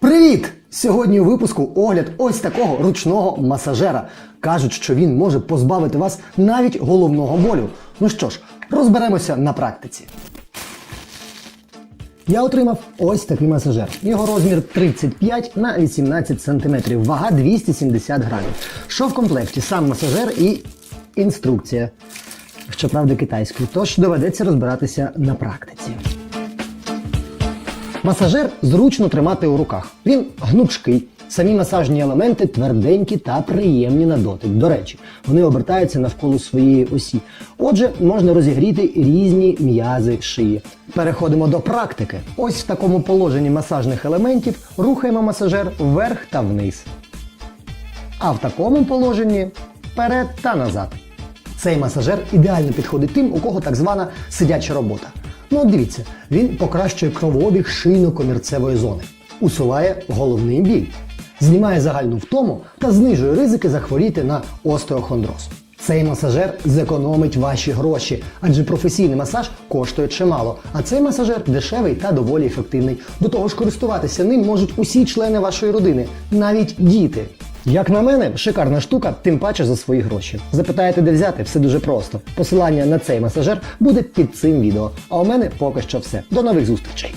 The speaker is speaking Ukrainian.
Привіт! Сьогодні у випуску огляд ось такого ручного масажера. Кажуть, що він може позбавити вас навіть головного болю. Ну що ж, розберемося на практиці. Я отримав ось такий масажер. Його розмір 35 на 18 см, вага 270 грамів. Що в комплекті? Сам масажер і інструкція. Щоправда, китайською, тож доведеться розбиратися на практиці. Масажер зручно тримати у руках. Він гнучкий. Самі масажні елементи тверденькі та приємні на дотик. До речі, вони обертаються навколо своєї осі. Отже, можна розігріти різні м'язи шиї. Переходимо до практики. Ось в такому положенні масажних елементів рухаємо масажер вверх та вниз. А в такому положенні вперед та назад. Цей масажер ідеально підходить тим, у кого так звана сидяча робота. Ну дивіться, він покращує кровообіг шийно-комірцевої зони, усуває головний біль, знімає загальну втому та знижує ризики захворіти на остеохондроз. Цей масажер зекономить ваші гроші, адже професійний масаж коштує чимало, а цей масажер дешевий та доволі ефективний. До того ж, користуватися ним можуть усі члени вашої родини, навіть діти. Як на мене, шикарна штука, тим паче за свої гроші. Запитаєте, де взяти, все дуже просто. Посилання на цей масажер буде під цим відео. А у мене поки що все. До нових зустрічей!